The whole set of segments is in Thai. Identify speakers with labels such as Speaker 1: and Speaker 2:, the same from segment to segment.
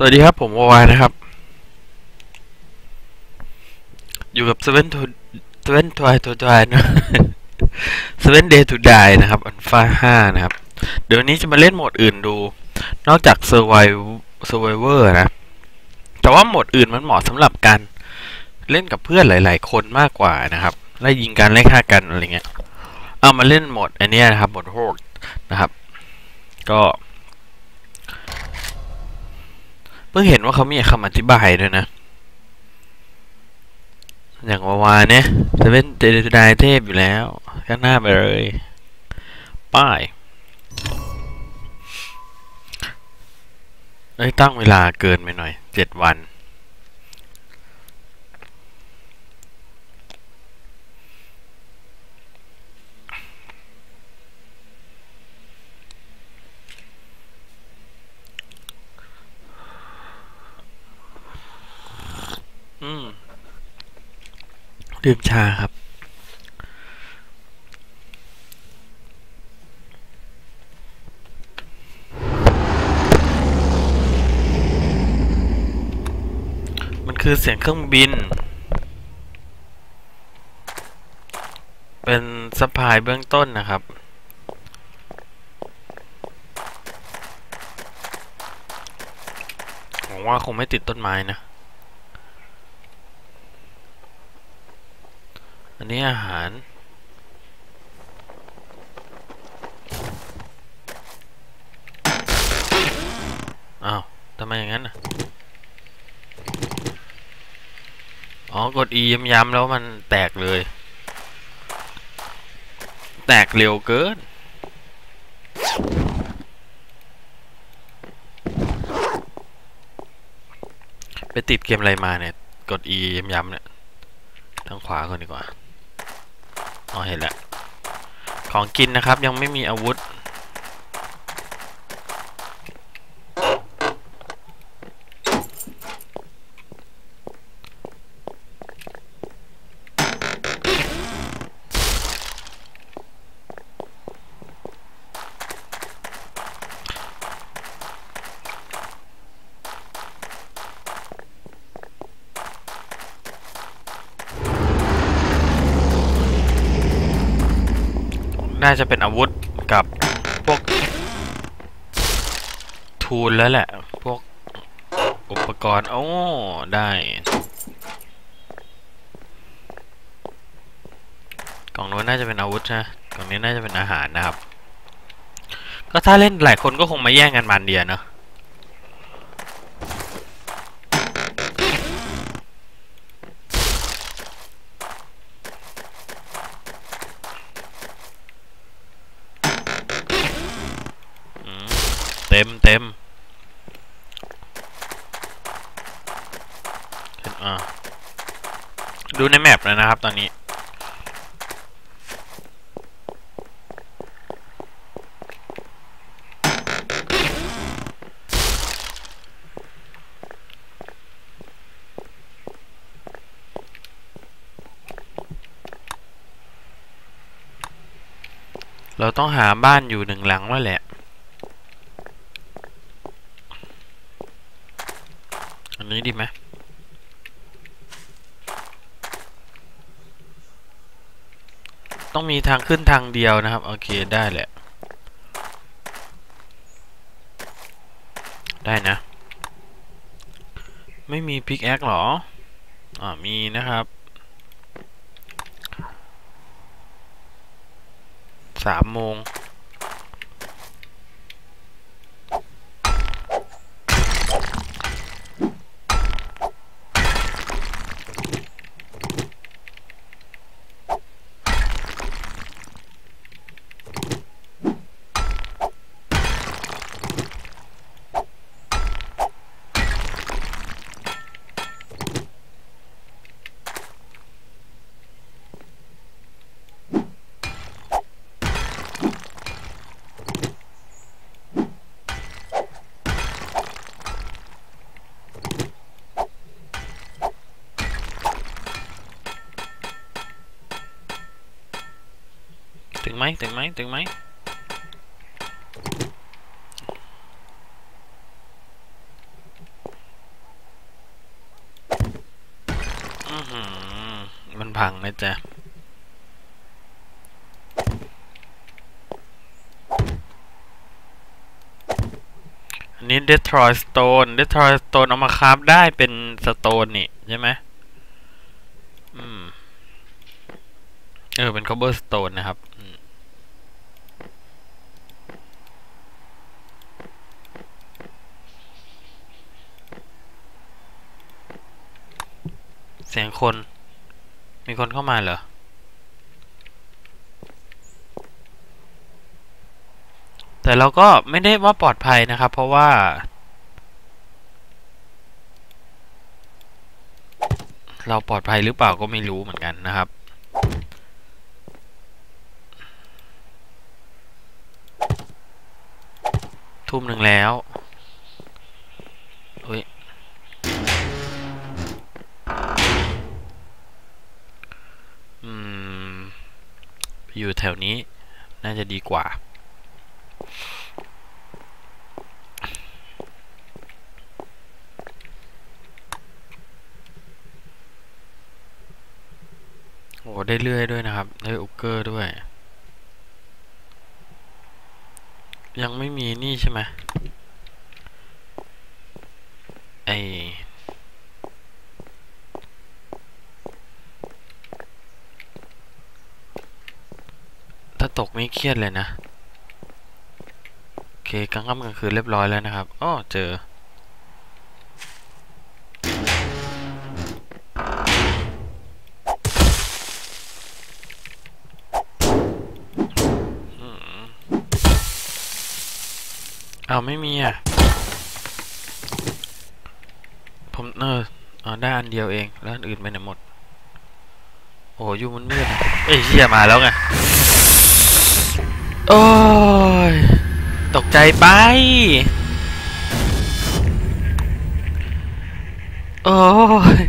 Speaker 1: สวัสดีครับ ผมวาวานะครับ อยู่กับ Seven to Seven to I to Die นะ Seven Day to Die นะครับ อันฟ้าห้านะครับ เดี๋ยวนี้จะมาเล่นโหมดอื่นดู นอกจาก Survive Survivor นะ แต่ว่าโหมดอื่นมันเหมาะสำหรับการเล่นกับเพื่อนหลาย ๆ คนมากกว่านะครับไล่ยิงกันไล่ฆ่ากันอะไรเงี้ย เอามาเล่นโหมดอันนี้นะครับโหมดโหดนะครับ ก็ เพิ่งเห็นว่าเขามีคำอธิบายด้วยนะ อย่างวาวาเนี่ยจะเป็นเจเดายเทพอยู่แล้ว ข้างหน้าไปเลย ป้ายเอ้ยตั้งเวลาเกินไปหน่อย เจ็ดวัน อืม ดื่มชาครับ มันคือเสียงเครื่องบิน เป็นสปายเบื้องต้นนะครับ หวังว่าคงไม่ติดต้นไม้นะ นนี้อาหาร อ้าว ทำไมอย่างนั้นน่ะ อ๋อ กด E ย้ำๆแล้วมันแตกเลย แตกเร็วเกินไปติดเกมอะไรมาเนี่ย กด E ย้ำๆเนี่ย ทางขวาก่อนดีกว่า อ๋อเห็นแล้วของกินนะครับ ยังไม่มีอาวุธ น่าจะเป็นอาวุธกับพวกทูลแล้วแหละ พวกอุปกรณ์โอ้ได้ กล่องนู้นน่าจะเป็นอาวุธนะกล่องนี้น่าจะเป็นอาหารนะครับ ก็ถ้าเล่นหลายคนก็คงมาแย่งกันมันเดียเนาะอืมเต็มเต็มอ่า ดูในแมปแล้วนะครับตอนนี้เราต้องหาบ้านอยู่หนึ่งหลังแล้วแหละ อันนี้ดีไหม ต้องมีทางขึ้นทางเดียวนะครับ โอเคได้แหละ ได้นะ ไม่มีพิกแอคหรอ อ่ามีนะครับสามโมง ตึงไหมตึงไหมมันพังนะจ๊ะอันนี้ Detroit Stone Detroit Stone เอามาคราฟได้เป็นสโตนนี่ใช่ไหมอืเออ เป็น Cobblestone นะครับ สียงคน มีคนเข้ามาเหรอ แต่เราก็ไม่ได้ว่าปลอดภัยนะครับ เพราะว่า เราปลอดภัยหรือเปล่าก็ไม่รู้เหมือนกันนะครับทุ่มหนึ่งแล้วเฮ้ย อืม อยู่แถวนี้น่าจะดีกว่า โอ้ได้เลื่อยด้วยนะครับ ได้อุกเกอร์ด้วย ยังไม่มีนี่ใช่ไหมไอถ้าตก นี่เครียดเลยนะ โอเคกลางค่ำกลางคืนเรียบร้อยแล้วนะครับอ้อเจออืมเอาไม่มีอะ ผมเอออ๋อได้อันเดียวเอง แล้วอันอื่นไปไหนหมด โอ้อยูมันมืดเอ้ยเชี่ยมาแล้วไง โอ้ย ตกใจไป โอ้ย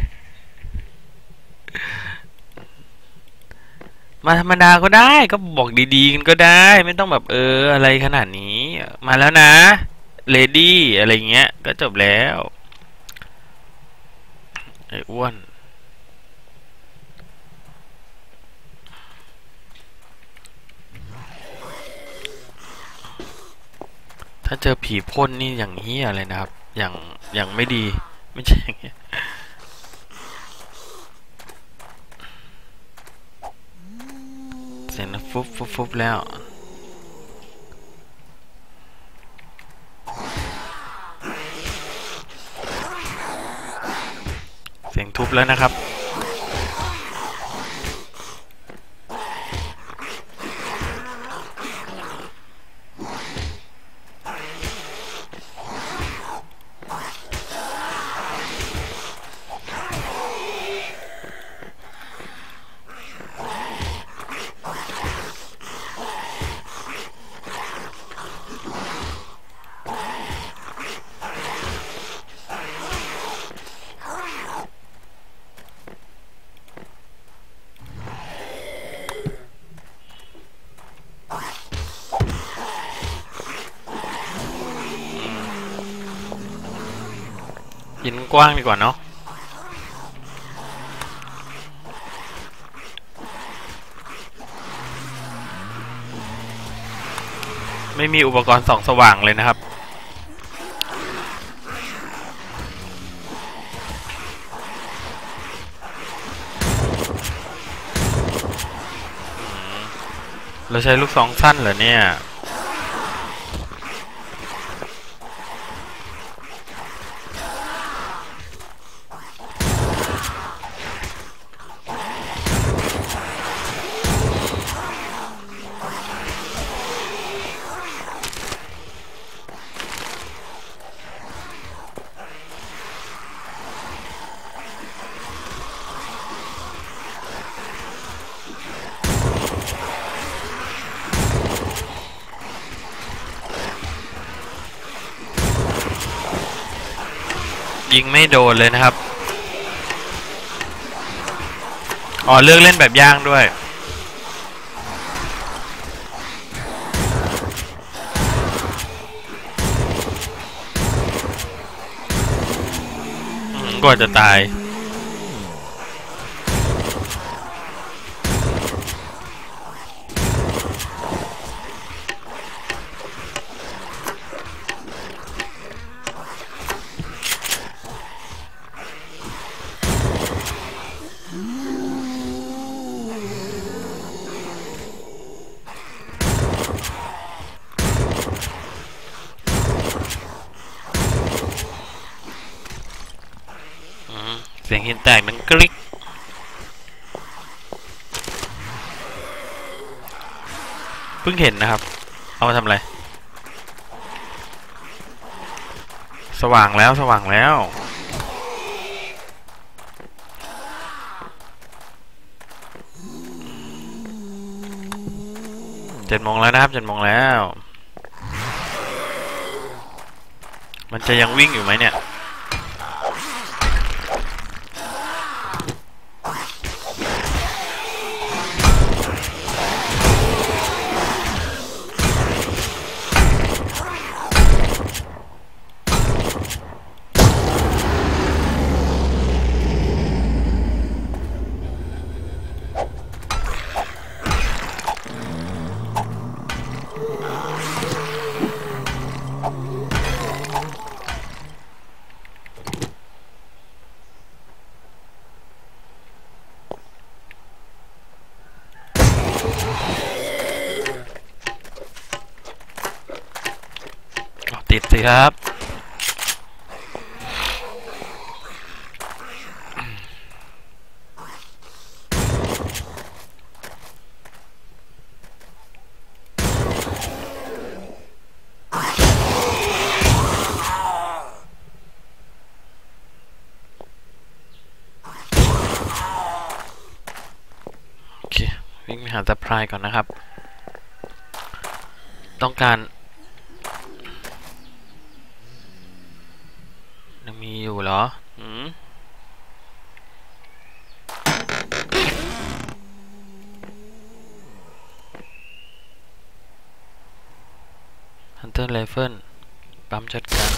Speaker 1: มาธรรมดาก็ได้ก็บอกดีๆกันก็ได้ ไม่ต้องแบบเอออะไรขนาดนี้ มาแล้วนะ เลดี้อะไรเงี้ย ก็จบแล้ว ไอ้อ้วน ถ้าเจอผีพ่นนี่อย่างเฮี้ยเลยนะครับ อย่างอย่างไม่ดี ไม่ใช่อย่างเงี้ยเสียงนะฟุบฟุบฟุบแล้วเสียงทุบแล้วนะครับ ยินกว้างดีกว่าเนาะไม่มีอุปกรณ์ส่องสว่างเลยนะครับ เราใช้ลูกซองสั้นเหรอเนี่ย ยิงไม่โดนเลยนะครับ อ๋อเลือกเล่นแบบย่างด้วยกว่าจะตาย เสียงหินแตกดังกริ๊กเพิ่งเห็นนะครับ เอามาทำอะไร สว่างแล้วสว่างแล้ว เจ็ดโมงแล้วนะครับเจ็ดโมงแล้ว มันจะยังวิ่งอยู่ไหมเนี่ย ครับ โอเค วิ่งไปหาตะพรายก่อนนะครับ ต้องการ ยัง มีอยู่เหรออืมฮันเตอร์ไรเฟิลปั๊มจัดการ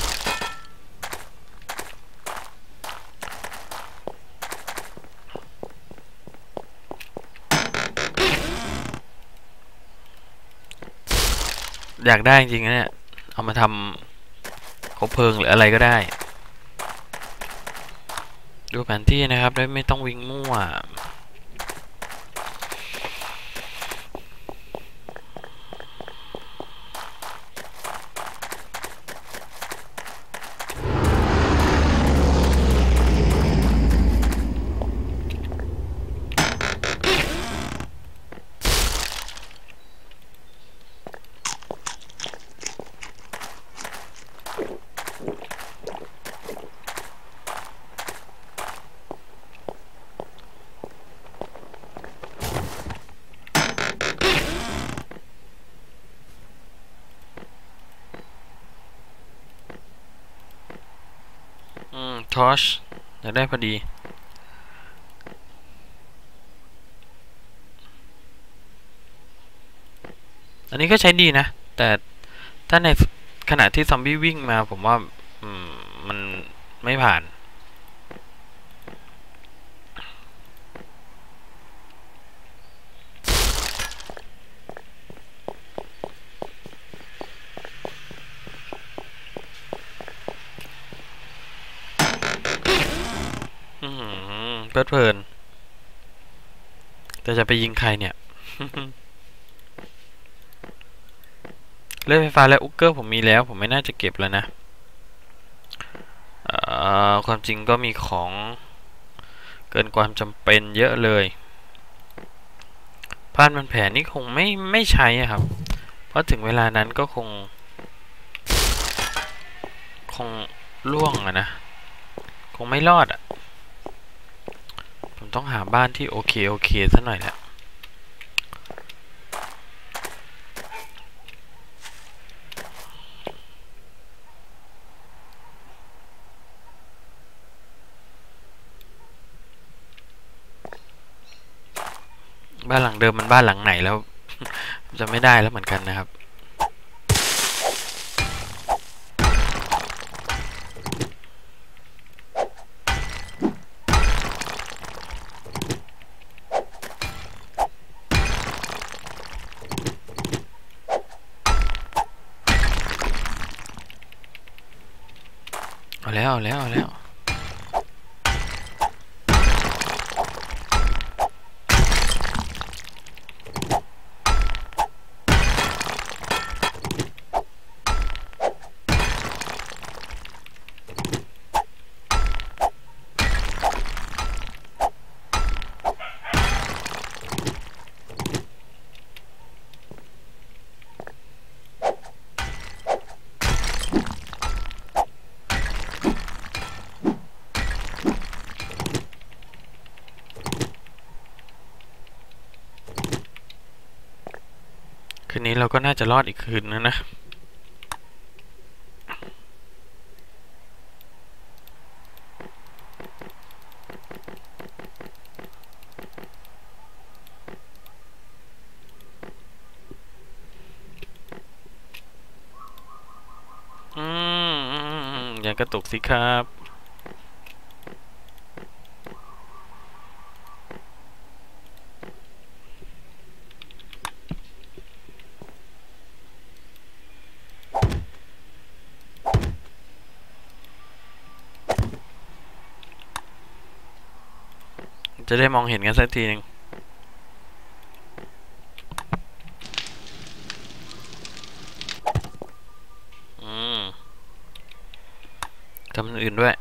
Speaker 1: อยากได้จริงๆนะเนี่ย เอามาทำคบเพลิงหรืออะไรก็ได้ ดูแผนที่นะครับได้ไม่ต้องวิ่งมั่ว ทอชอยากได้พอดีอันนี้ก็ใช้ดีนะ แต่ถ้าในขณะที่ซอมบี้วิ่งมาผมว่ามันไม่ผ่าน อือหือ เพลิดเพลิน แต่จะไปยิงใครเนี่ย เลื่อยไฟฟ้าและอุกเกอร์ผมมีแล้ว ผมไม่น่าจะเก็บแล้วนะความจริงก็มีของเกินความจำเป็นเยอะเลยพานมันแผลนี่คงไม่ไม่ใช้ครับ เพราะถึงเวลานั้นก็คง คงล่วงอะนะ คงไม่รอด ต้องหาบ้านที่โอเค โอเคสักหน่อยแหละบ้านหลังเดิมมันบ้านหลังไหนแล้ว จะไม่ได้แล้วเหมือนกันนะครับ เอาแล้วเอาแล้ว นี้เราก็น่าจะรอดอีกคืนนะนะอืมอืมอืมอย่ากระตุกสิครับ จะได้มองเห็นกันสักทีหนึ่งอืมทำอื่นด้วย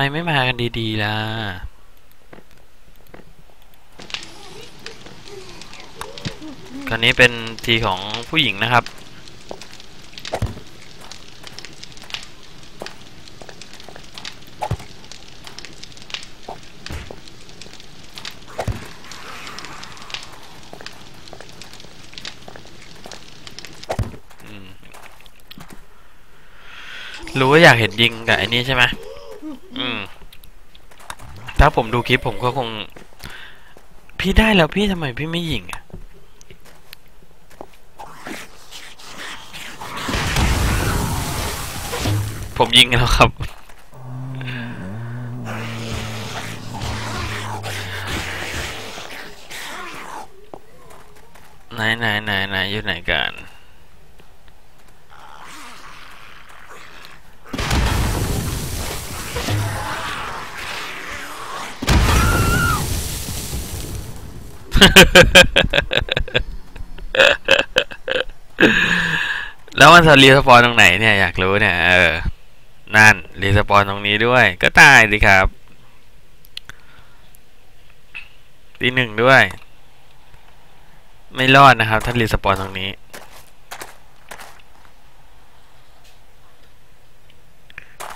Speaker 1: มไม่มากันดีๆล่ะ คราวนี้เป็นทีของผู้หญิงนะครับ รู้ว่าอยากเห็นยิงกับไอ้นี่ใช่ไหม ถ้าผมดูคลิปผมก็คง พี่ได้แล้วพี่ทำไมพี่ไม่ยิงอะผมยิงแล้วครับ ไหนไหนไหนไหนอยู่ไหนกัน แล้วมันจะรีสปอนตรงไหนเนี่ยอยากรู้เนี่ย เออ นั่นรีสปอนตรงนี้ด้วย ก็ตายดิครับตีหนึ่งด้วย ไม่รอดนะครับ ถ้ารีสปอนตรงนี้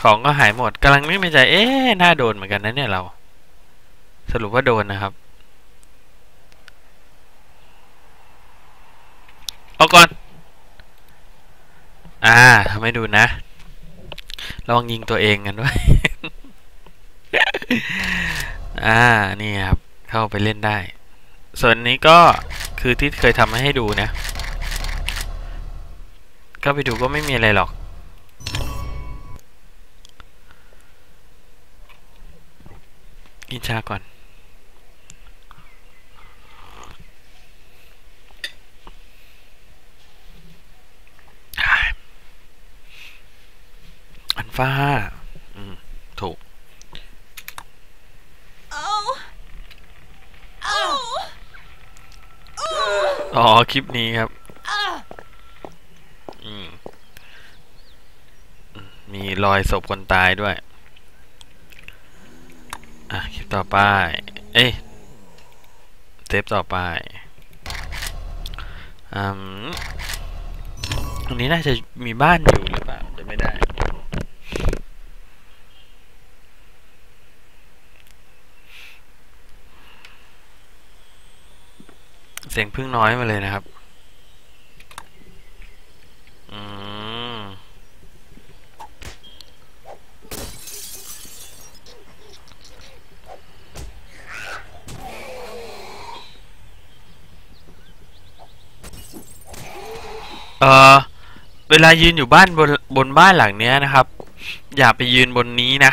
Speaker 1: ของก็หายหมดกำลังนึกในใจ เอ๊ะน่าโดนเหมือนกันนะเนี่ยเรา สรุปว่าโดนนะครับ เอาก่อน อ่าทำให้ดูนะลองยิงตัวเองกันด้วย อ่า นี่ครับ เข้าไปเล่นได้ ส่วนนี้ก็คือที่เคยทำมาให้ดูนะ ก็ไปดูก็ไม่มีอะไรหรอก กินชาก่อน อัน ฟ้าอืมถูก
Speaker 2: Oh. Oh.
Speaker 1: อ๋อ คลิปนี้ครับ
Speaker 2: Ah.
Speaker 1: อืมอืมมีรอยศพคนตายด้วย อะ คลิปต่อไป เอ้ยเทปต่อไปอืมตรงนี้น่าจะมีบ้านอยู่หรือเปล่า จะไม่ได้ เสียงพึ่งน้อยมาเลยนะครับ อืม เออเวลายืนอยู่บ้านบนบนบ้านหลังเนี้ยนะครับ อย่าไปยืนบนนี้นะ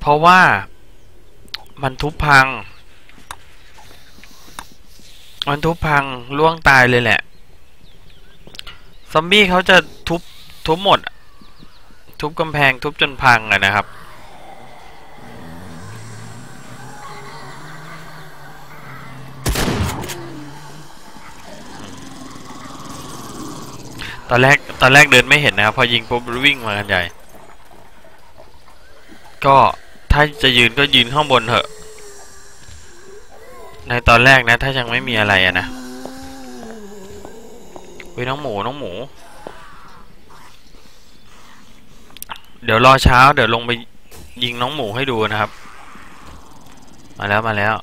Speaker 1: เพราะว่ามันทุบพัง มันทุบพังล่วงตายเลยแหละ ซอมบี้เขาจะทุบทุบหมด ทุบกำแพงทุบจนพังอะนะครับตอนแรกตอนแรกเดินไม่เห็นนะครับ พอยิงปุ๊บวิ่งมากันใหญ่ ก็ถ้าจะยืนก็ยืนข้างบนเถอะ ในตอนแรกนะ ถ้ายังไม่มีอะไรอะนะเฮ้ยน้องหมูน้องหมู เดี๋ยวรอเช้า เดี๋ยวลงไปยิงน้องหมูให้ดูนะครับ มาแล้วมาแล้ว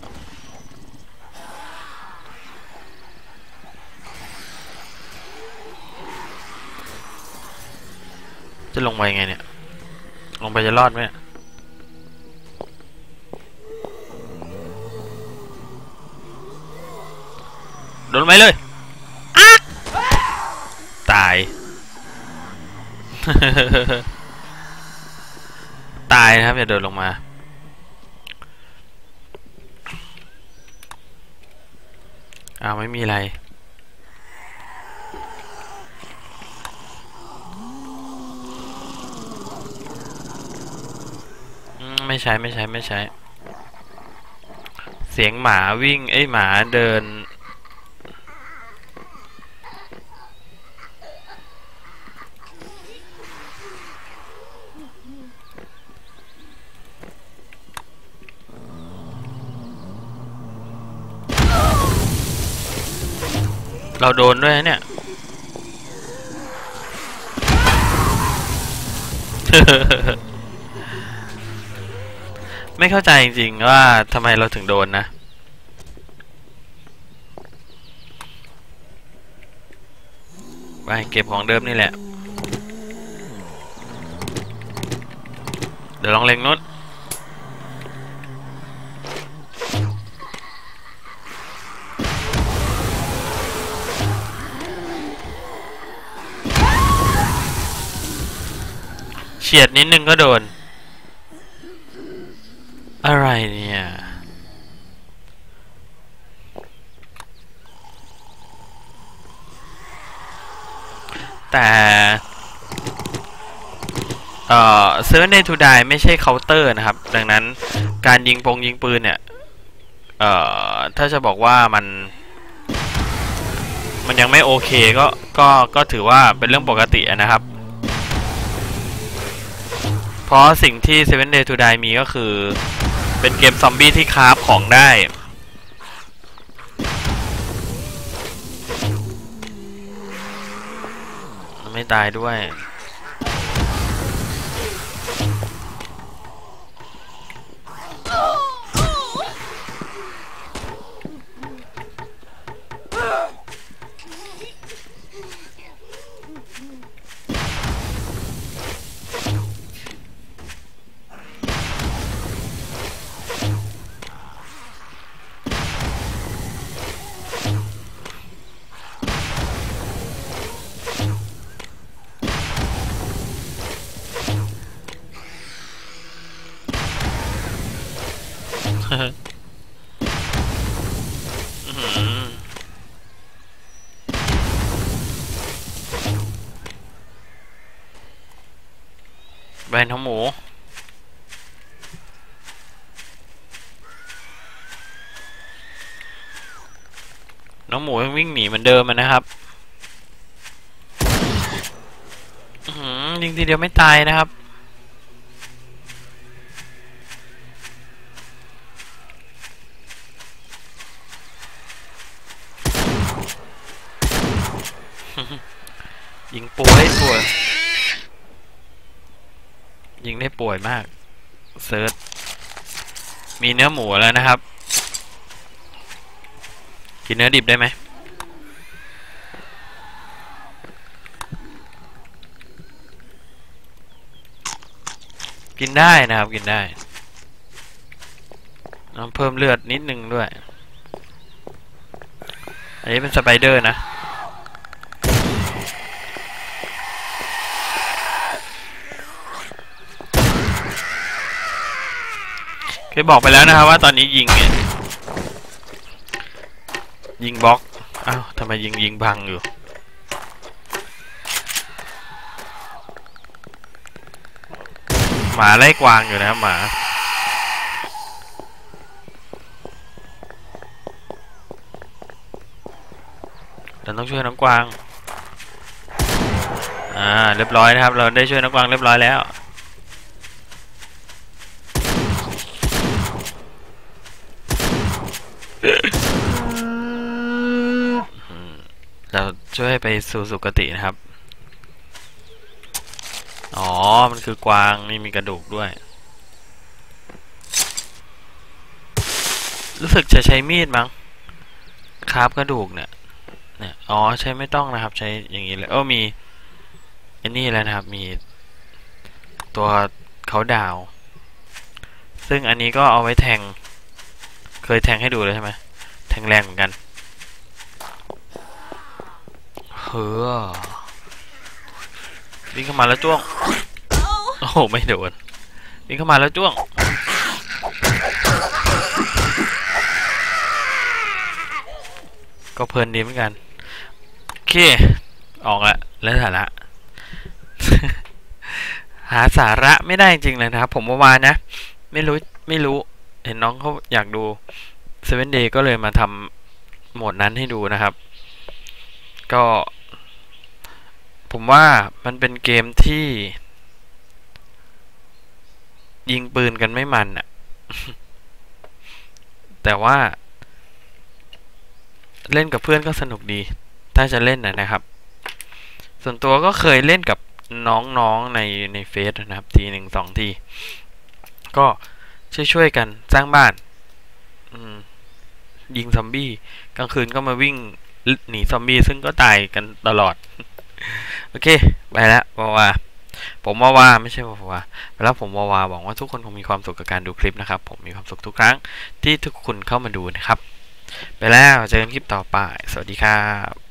Speaker 1: จะลงไปไงเนี่ย ลงไปจะรอดไหมเนี่ย ดนไหมเลยอ๊ะตาย ตายนะครับอย่าเดินลงมาอ้าวไม่มีอะไรอืมไม่ใช่ไม่ใช่ไม่ใช่เสียงหมาวิ่งเอ้ยหมาเดิน เราโดนด้วยนะเนี่ย ไม่เข้าใจจริงๆว่าทำไมเราถึงโดนนะไปเก็บของเดิมนี่แหละ เดี๋ยวลองเล็งนู้น ฉียดนิดนึงก็โดน อะไรเนี่ยแต่เอ่อ Seven Day to Die ไม่ใช่เคาน์เตอร์นะครับ ดังนั้นการยิงปงยิงปืนเนี่ย เอ่อ ถ้าจะบอกว่ามัน มันยังไม่โอเคก็ก็ก็ถือว่าเป็นเรื่องปกตินะครับ เพราะสิ่งที่ Seven Day to Die มีก็คือ เป็นเกมซอมบี้ที่คราฟของได้ ไม่ตายด้วย แบนด์ของหมู น้องหมูยังวิ่งหนีเหมือนเดิมนะครับหือยิงทีเดียวไม่ตายนะครับ ยิงป่วยป่วย ยิงได้ป่วยมาก เซิร์ช มีเนื้อหมูแล้วนะครับ กินเนื้อดิบได้ไหม กินได้นะครับ กินได้ต้องเพิ่มเลือดนิดนึงด้วย อันนี้เป็นสไปเดอร์นะ เคยบอกไปแล้วนะครับว่าตอนนี้ยิงเนี่ยยิงบล็อก อ้าวทำไมยิงยิงพังอยู่ หมาไล่กวางอยู่นะครับหมาแต่ต้องช่วยน้องกวาง อ่า เรียบร้อยนะครับ เราได้ช่วยนักวางเรียบร้อยแล้ว ช่วยไปสู่สุคตินะครับ อ๋อ มันคือกวางนี่มีกระดูกด้วย รู้สึกจะใช้มีดมั้งคราบกระดูกเนี่ยเนี่ย อ๋อ ใช้ไม่ต้องนะครับ ใช้อย่างนี้เลย เออมีอันนี้แล้วนะครับ มีตัวเขาดาว ซึ่งอันนี้ก็เอาไว้แทง เคยแทงให้ดูเลยใช่ไหมแทงแรงเหมือนกัน เฮ้ อวิ่งเข้ามาแล้วจ้วง
Speaker 2: Oh!
Speaker 1: โอ้โหไม่โดนวิ่งเข้ามาแล้วจ้วง ก็เพลินดีเหมือนกัน โอเค ออกละแล้วสาระ หาสาระไม่ได้จริงๆเลยนะครับ ผมเมื่อวานนะ ไม่รู้ไม่รู้ เห็นน้องเขาอยากดู Seven Day ก็เลยมาทำโหมดนั้นให้ดูนะครับ ก็ ผมว่ามันเป็นเกมที่ ยิงปืนกันไม่มันอะแต่ว่า เล่นกับเพื่อนก็สนุกดี ถ้าจะเล่นนะนะครับ ส่วนตัวก็เคยเล่นกับน้องๆในในเฟซนะครับ ทีหนึ่งสองที ก็ช่วยๆกันสร้างบ้านยิงซอมบี้กลางคืนก็มาวิ่งหนีซอมบี้ซึ่งก็ตายกันตลอด โอเค ไปแล้ววาวาผมวาวาไม่ใช่วาวาไปแล้วผมวาวาหวังว่าทุกคนคงมีความสุขกับการดูคลิปนะครับ ผมมีความสุขทุกครั้งที่ทุกคนเข้ามาดูนะครับ ไปแล้วเจอกันคลิปต่อไป สวัสดีครับ